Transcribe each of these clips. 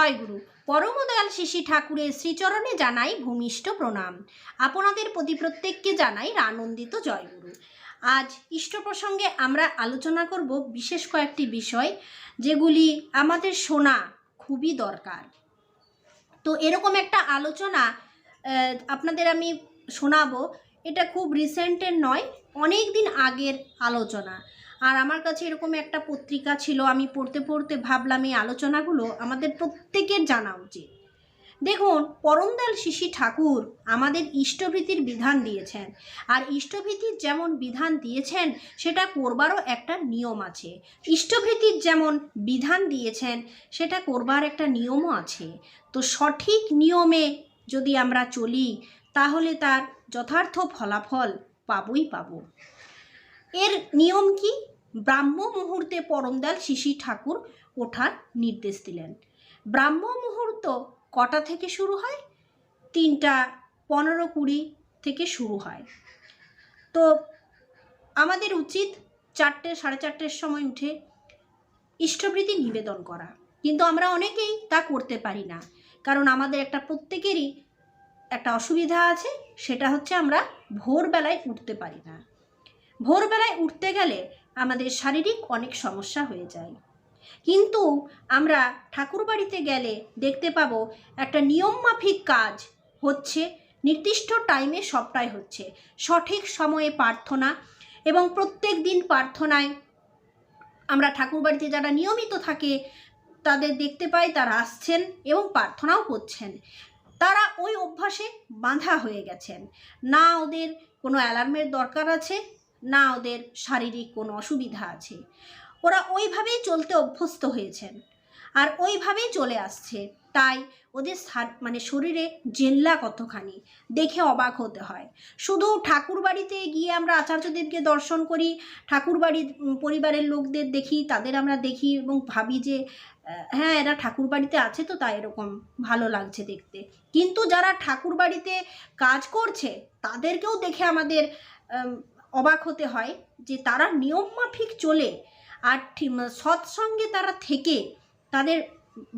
জয়গুরু। পরমদয়াল শিশি ঠাকুরের শ্রীচরণে জানাই ভূমিষ্ঠ প্রণাম। আপনাদের প্রতি প্রত্যেককে জানাই আনন্দিত জয়গুরু। আজ ইষ্ট প্রসঙ্গে আমরা আলোচনা করব বিশেষ কয়েকটি বিষয়, যেগুলি আমাদের শোনা খুবই দরকার। তো এরকম একটা আলোচনা আপনাদের আমি শোনাবো। এটা খুব রিসেন্টের নয় অনেক দিন আগের আলোচনা। আর আমার কাছে এরকম একটা পত্রিকা ছিল, আমি পড়তে পড়তে ভাবলাম এই আলোচনাগুলো আমাদের প্রত্যেকের জানা উচিত। দেখুন পরমদাল শিশি ঠাকুর আমাদের ইষ্টভীতির বিধান দিয়েছেন। আর ইষ্টভীতির যেমন বিধান দিয়েছেন, সেটা করবারও একটা নিয়ম আছে। ইষ্টভীতির যেমন বিধান দিয়েছেন, সেটা করবার একটা নিয়মও আছে। তো সঠিক নিয়মে যদি আমরা চলি, তাহলে তার যথার্থ ফলাফল পাবই পাবো। এর নিয়ম কি? ব্রাহ্ম মুহূর্তে পরমদাল শিশি ঠাকুর ওঠার নির্দেশ দিলেন। ব্রাহ্ম মুহূর্ত কটা থেকে শুরু হয়? তিনটা পনেরো কুড়ি থেকে শুরু হয়। তো আমাদের উচিত চারটে, সাড়ে চারটের সময় উঠে ইষ্টভৃতি নিবেদন করা। কিন্তু আমরা অনেকেই তা করতে পারি না। কারণ আমাদের একটা প্রত্যেকেরই একটা অসুবিধা আছে, সেটা হচ্ছে আমরা ভোরবেলায় উঠতে পারি না। ভোরবেলায় উঠতে গেলে আমাদের শারীরিক অনেক সমস্যা হয়ে যায়। কিন্তু আমরা ঠাকুরবাড়িতে গেলে দেখতে পাবো একটা নিয়মমাফিক কাজ হচ্ছে, নির্দিষ্ট টাইমে সবটাই হচ্ছে। সঠিক সময়ে প্রার্থনা এবং প্রত্যেক দিন প্রার্থনায় আমরা ঠাকুরবাড়িতে যারা নিয়মিত থাকে, তাদের দেখতে পাই তারা আসছেন এবং প্রার্থনাও করছেন। তারা ওই অভ্যাসে বাঁধা হয়ে গেছেন। না ওদের কোনো অ্যালার্মের দরকার আছে না ওদের শারীরিক কোনো অসুবিধা আছে। ওরা ওইভাবেই চলতে অভ্যস্ত হয়েছেন। আর ওইভাবেই চলে আসছে। তাই ওদের মানে শরীরে জেল্লা কতখানি দেখে অবাক হতে হয়। শুধু ঠাকুর বাড়িতে গিয়ে আমরা আচার্যদেরকে দর্শন করি ঠাকুর বাড়ির পরিবারের লোকদের দেখি তাদের আমরা দেখি এবং ভাবি যে হ্যাঁ এরা ঠাকুর বাড়িতে আছে তো তাই এরকম ভালো লাগছে দেখতে। কিন্তু যারা ঠাকুর বাড়িতে কাজ করছে তাদেরকেও দেখে আমাদের আম, অবাক হতে হয় যে তারা নিয়মমাফিক চলে আর সৎসঙ্গে তারা থেকে তাদের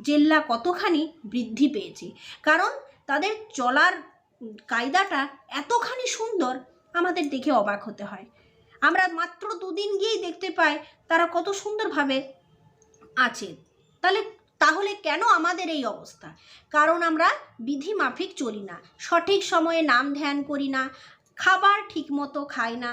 জেল্লা কতখানি বৃদ্ধি পেয়েছে। কারণ তাদের চলার কায়দাটা এতখানি সুন্দর আমাদের দেখে অবাক হতে হয়। আমরা মাত্র দুদিন গিয়েই দেখতে পাই তারা কত সুন্দরভাবে আছে। তাহলে তাহলে কেন আমাদের এই অবস্থা? কারণ আমরা বিধি মাফিক চলি না, সঠিক সময়ে নাম ধ্যান করি না খাবার ঠিকমতো খাই না,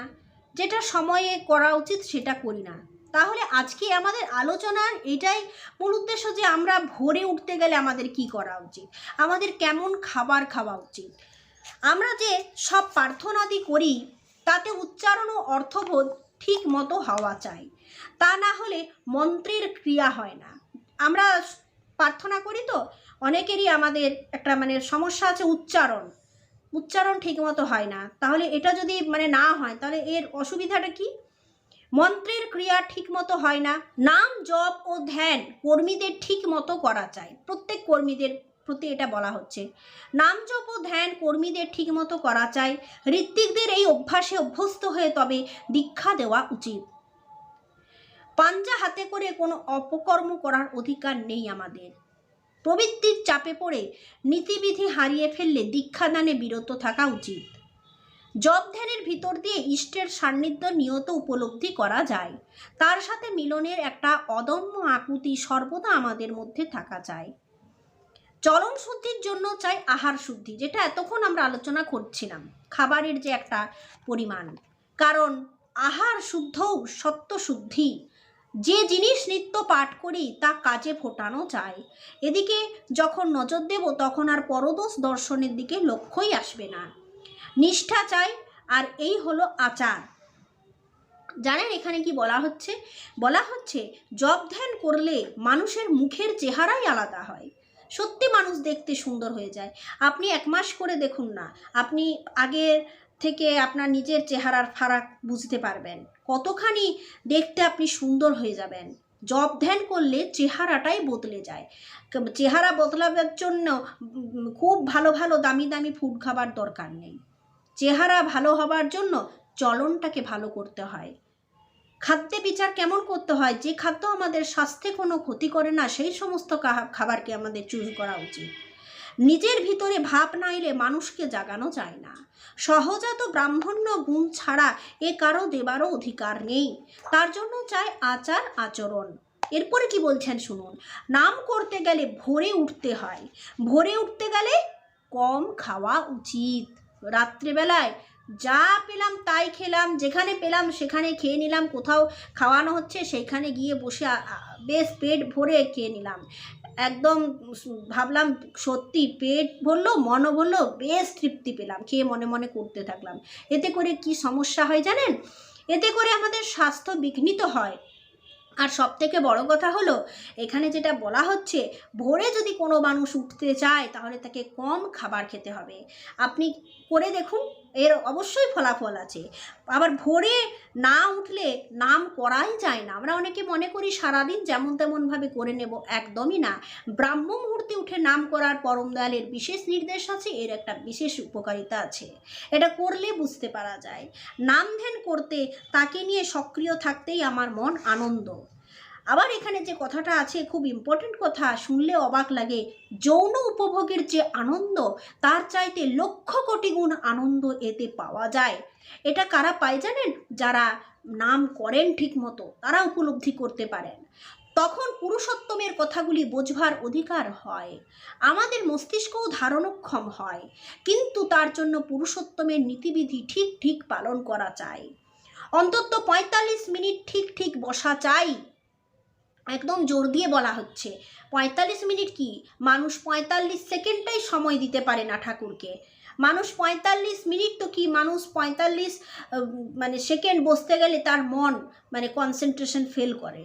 যেটা সময়ে করা উচিত সেটা করি না। তাহলে আজকে আমাদের আলোচনার এটাই মূল উদ্দেশ্য যে আমরা ভোরে উঠতে গেলে আমাদের কি করা উচিত, আমাদের কেমন খাবার খাওয়া উচিত। আমরা যে সব প্রার্থনাদি করি, তাতে উচ্চারণ ও অর্থবোধ ঠিক মতো হওয়া চাই। তা না হলে মন্ত্রের ক্রিয়া হয় না। আমরা প্রার্থনা করি তো, অনেকেরই আমাদের একটা মানে সমস্যা আছে উচ্চারণ। উচ্চারণ ঠিকমতো হয় না। তাহলে এটা যদি মানে না হয়, তাহলে এর অসুবিধাটা কি? মন্ত্রের ক্রিয়া ঠিকমতো হয় না। নাম, জপ ও ধ্যান কর্মীদের ঠিক মতো করা চাই প্রত্যেক কর্মীদের প্রতি এটা বলা হচ্ছে। নাম, জপ ও ধ্যান কর্মীদের ঠিক মতো করা চাই ঋত্বিকদের এই অভ্যাসে অভ্যস্ত হয়ে তবে দীক্ষা দেওয়া উচিত। পাঞ্জা হাতে করে কোনো অপকর্ম করার অধিকার নেই আমাদের। প্রবৃত্তির চাপে পড়ে নীতিবিধি হারিয়ে ফেললে দীক্ষাদানে বিরত থাকা উচিত। জপ ধ্যানের ভিতর দিয়ে ইষ্টের সান্নিধ্য নিয়ত উপলব্ধি করা যায়। তার সাথে মিলনের একটা অদম্য আকুতি সর্বদা আমাদের মধ্যে থাকা চাই। চলন শুদ্ধির জন্য চাই আহার শুদ্ধি, যেটা এতক্ষণ আমরা আলোচনা করছিলাম, খাবারের যে একটা পরিমাণ। কারণ আহার শুদ্ধও সত্য শুদ্ধি। যে জিনিস নিত্য পাঠ করি, তা কাজে ফোটানো চাই এদিকে যখন নজর দেব, তখন আর পরদোষ দর্শনের দিকে লক্ষ্যই আসবে না। নিষ্ঠা চাই, আর এই হলো আচার। জানেন এখানে কি বলা হচ্ছে? বলা হচ্ছে, জপ ধ্যান করলে মানুষের মুখের চেহারাই আলাদা হয়। সত্যি মানুষ দেখতে সুন্দর হয়ে যায়। আপনি এক মাস করে দেখুন না, আপনি আগের থেকে আপনার নিজের চেহারার ফারাক বুঝতে পারবেন। কতখানি দেখতে আপনি সুন্দর হয়ে যাবেন। জব ধ্যান করলে চেহারাটাই বদলে যায়। চেহারা বদলাবার জন্য খুব ভালো ভালো দামি দামি ফুড খাবার দরকার নেই। চেহারা ভালো হবার জন্য চলনটাকে ভালো করতে হয়। খাদ্যে বিচার কেমন করতে হয়? যে খাদ্য আমাদের স্বাস্থ্যে কোনো ক্ষতি করে না, সেই সমস্ত খাবারকে আমাদের চুজ করা উচিত। নিজের ভিতরে ভাব না এলে মানুষকে জাগানো যায় না। সহজাত ব্রাহ্মণ্য গুণ ছাড়া এ কারও দেবারও অধিকার নেই। তার জন্য চাই আচার আচরণ। এরপরে কি বলছেন শুনুন, নাম করতে গেলে ভোরে উঠতে হয়। ভোরে উঠতে গেলে কম খাওয়া উচিত। রাত্রেবেলায় যা পেলাম তাই খেলাম, যেখানে পেলাম সেখানে খেয়ে নিলাম, কোথাও খাওয়ানো হচ্ছে সেইখানে গিয়ে বসে বেশ পেট ভরে খেয়ে নিলাম। একদম ভাবলাম সত্যি পেট ভরলো, মনও ভরলো, বেশ তৃপ্তি পেলাম, খেয়ে মনে মনে করতে থাকলাম। এতে করে কি সমস্যা হয় জানেন? এতে করে আমাদের স্বাস্থ্য বিঘ্নিত হয়। আর সব থেকে বড় কথা হলো, এখানে যেটা বলা হচ্ছে, ভোরে যদি কোনো মানুষ উঠতে চায়, তাহলে তাকে কম খাবার খেতে হবে। আপনি করে দেখুন এর অবশ্যই ফলাফল আছে। আবার ভোরে না উঠলে নাম করাই যায় না। আমরা অনেকে মনে করি সারাদিন যেমন তেমনভাবে করে নেব, একদমই না। ব্রাহ্ম মুহূর্তে উঠে নাম করার পরম দয়ালের বিশেষ নির্দেশ আছে, এর একটা বিশেষ উপকারিতা আছে। এটা করলে বুঝতে পারা যায়। নাম ধ্যান করতে তাকে নিয়ে সক্রিয় থাকতেই আমার মন আনন্দ। আবার এখানে যে কথাটা আছে, খুব ইম্পর্টেন্ট কথা, শুনলে অবাক লাগে। যৌন উপভোগের যে আনন্দ, তার চাইতে লক্ষ কোটি গুণ আনন্দ এতে পাওয়া যায়। এটা কারা পায় জানেন? যারা নাম করেন ঠিক মতো তারা উপলব্ধি করতে পারেন। তখন পুরুষোত্তমের কথাগুলি বোঝবার অধিকার হয়। আমাদের মস্তিষ্কও ধারণক্ষম হয়, কিন্তু তার জন্য পুরুষোত্তমের নীতিবিধি ঠিক ঠিক পালন করা চাই। অন্তত পঁয়তাল্লিশ মিনিট ঠিক ঠিক বসা চাই। একদম জোর দিয়ে বলা হচ্ছে। পঁয়তাল্লিশ মিনিট কি? মানুষ পঁয়তাল্লিশ সেকেন্ডটাই সময় দিতে পারে না ঠাকুরকে। মানুষ পঁয়তাল্লিশ মিনিট তো কি? মানুষ পঁয়তাল্লিশ মানে সেকেন্ড বসতে গেলে তার মন মানে কনসেন্ট্রেশন ফেল করে।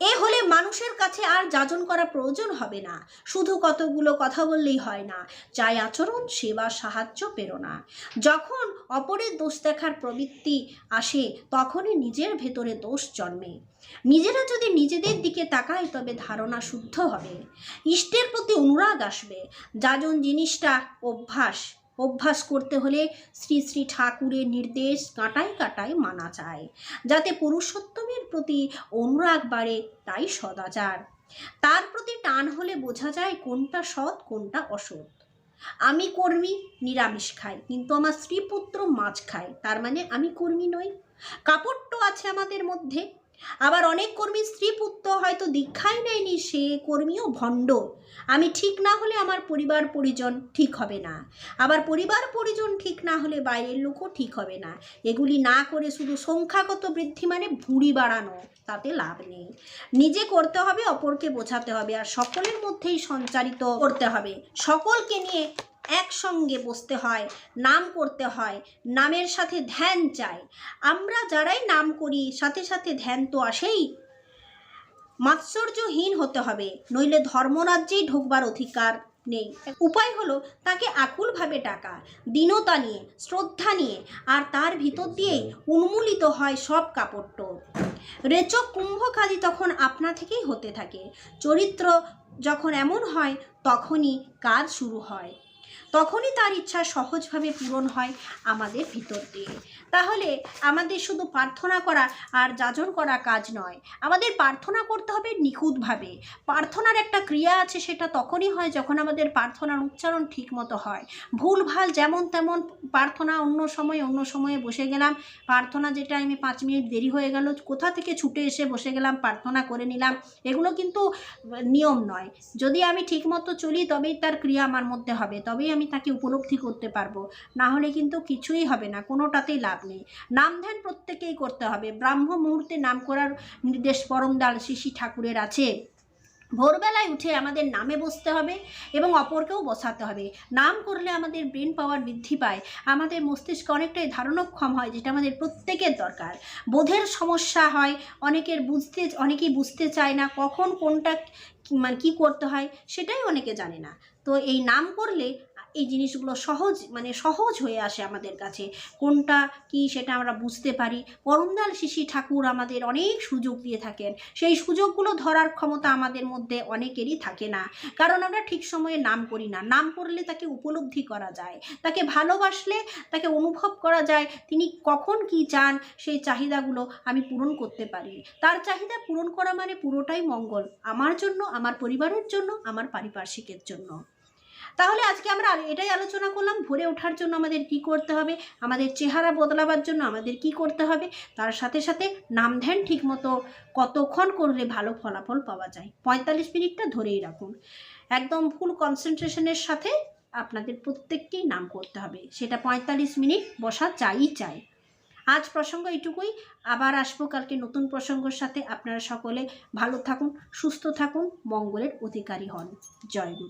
এ হলে মানুষের কাছে আর যাজন করা প্রয়োজন হবে না। শুধু কতগুলো কথা বললেই হয় না চাই আচরণ, সেবা, সাহায্য, প্রেরণা। যখন অপরের দোষ দেখার প্রবৃত্তি আসে, তখনই নিজের ভেতরে দোষ জন্মে। নিজেরা যদি নিজেদের দিকে তাকায়, তবে ধারণা শুদ্ধ হবে। ইষ্টের প্রতি অনুরাগ আসবে। যাজন জিনিসটা অভ্যাস অভ্যাস করতে হলে শ্রী শ্রী ঠাকুরের নির্দেশ কাটায় কাটায় মানা চায় যাতে পুরুষোত্তমের প্রতি অনুরাগ বাড়ে তাই সদাচার। তার প্রতি টান হলে বোঝা যায় কোনটা সৎ, কোনটা অসৎ। আমি কর্মী, নিরামিষ খাই, কিন্তু আমার স্ত্রী পুত্র মাছ খায়, তার মানে আমি কর্মী নই। কাপড়টো আছে আমাদের মধ্যে। আবার অনেক কর্মী স্ত্রী পুত্র হয়তো দীক্ষাই নেয়নি, সে কর্মীও ভণ্ড। আমি ঠিক না হলে আমার পরিবার পরিজন ঠিক হবে না। আবার পরিবার পরিজন ঠিক না হলে বাইরের লোকও ঠিক হবে না। এগুলি না করে শুধু সংখ্যাগত বৃদ্ধি মানে ভুঁড়ি বাড়ানো, তাতে লাভ নেই। নিজে করতে হবে, অপরকে বোঝাতে হবে, আর সকলের মধ্যেই সঞ্চারিত করতে হবে। সকলকে নিয়ে একসঙ্গে বসতে হয়, নাম করতে হয়, নামের সাথে ধ্যান চাই। আমরা যারাই নাম করি, সাথে সাথে ধ্যান তো আসেই। মাৎসর্যহীন হতে হবে, নইলে ধর্মরাজ্যেই ঢোকবার অধিকার নেই। উপায় হলো তাকে আকুলভাবে ডাকা, দীনতা নিয়ে, শ্রদ্ধা নিয়ে, আর তার ভিতর দিয়েই উন্মূলিত হয় সব কাপড়টো রেচক কুম্ভকাদি তখন আপনা থেকেই হতে থাকে। চরিত্র যখন এমন হয়, তখনই কাজ শুরু হয়। তখনই তার ইচ্ছা সহজভাবে পূরণ হয় আমাদের ভিতর দিয়ে। তাহলে আমাদের শুধু প্রার্থনা করা আর যাজন করা কাজ নয়, আমাদের প্রার্থনা করতে হবে নিখুঁতভাবে। প্রার্থনার একটা ক্রিয়া আছে, সেটা তখনই হয় যখন আমাদের প্রার্থনার উচ্চারণ ঠিক মতো হয়। ভুলভাল যেমন তেমন প্রার্থনা, অন্য সময় অন্য সময়ে বসে গেলাম। প্রার্থনা যেটা আমি পাঁচ মিনিট দেরি হয়ে গেল, কোথা থেকে ছুটে এসে বসে গেলাম, প্রার্থনা করে নিলাম, এগুলো কিন্তু নিয়ম নয়। যদি আমি ঠিক মতো চলি, তবেই তার ক্রিয়া আমার মধ্যে হবে, তবেই আমি তাকে উপলব্ধি করতে পারব। না হলে কিন্তু কিছুই হবে না, কোনোটাতেই লাভ নেই। নাম ধ্যান প্রত্যেকেই করতে হবে। ব্রাহ্ম মুহূর্তে নাম করার নির্দেশ পরমদাল শিশি ঠাকুরের আছে। ভোরবেলায় উঠে আমাদের নামে বসতে হবে এবং অপরকেও বসাতে হবে। নাম করলে আমাদের ব্রেন পাওয়ার বৃদ্ধি পায়। আমাদের মস্তিষ্ক অনেকটাই ধারণক্ষম হয়, যেটা আমাদের প্রত্যেকের দরকার। বোধের সমস্যা হয়, অনেকের বুঝতে, অনেকেই বুঝতে চায় না কখন কোনটা মানে কী করতে হয়, সেটাই অনেকে জানে না। তো এই নাম করলে এই জিনিসগুলো সহজ মানে সহজ হয়ে আসে আমাদের কাছে। কোনটা কি সেটা আমরা বুঝতে পারি। পরমদাল শিশি ঠাকুর আমাদের অনেক সুযোগ দিয়ে থাকেন। সেই সুযোগগুলো ধরার ক্ষমতা আমাদের মধ্যে অনেকেরই থাকে না। কারণ আমরা ঠিক সময়ে নাম করি না। নাম করলে তাকে উপলব্ধি করা যায়। তাকে ভালোবাসলে তাকে অনুভব করা যায়। তিনি কখন কি চান সেই চাহিদাগুলো আমি পূরণ করতে পারি। তার চাহিদা পূরণ করা মানে পুরোটাই মঙ্গল। আমার জন্য, আমার পরিবারের জন্য, আমার পারিপার্শ্বিকের জন্য। তাহলে আজকে আমরা এটাই আলোচনা করলাম, ভরে ওঠার জন্য আমাদের কি করতে হবে, আমাদের চেহারা বদলাবার জন্য আমাদের কি করতে হবে, তার সাথে সাথে নাম ধ্যান ঠিকমতো কতক্ষণ করলে ভালো ফলাফল পাওয়া যায়, পঁয়তাল্লিশ মিনিটটা ধরেই রাখুন। একদম ফুল কনসেন্ট্রেশনের সাথে আপনাদের প্রত্যেককেই নাম করতে হবে, সেটা পঁয়তাল্লিশ মিনিট বসা চাই চাই। আজ প্রসঙ্গ এইটুকুই, আবার আসব কালকে নতুন প্রসঙ্গের সাথে, আপনারা সকলে ভালো থাকুন, সুস্থ থাকুন, মঙ্গলের অধিকারী হন। জয় গুরু।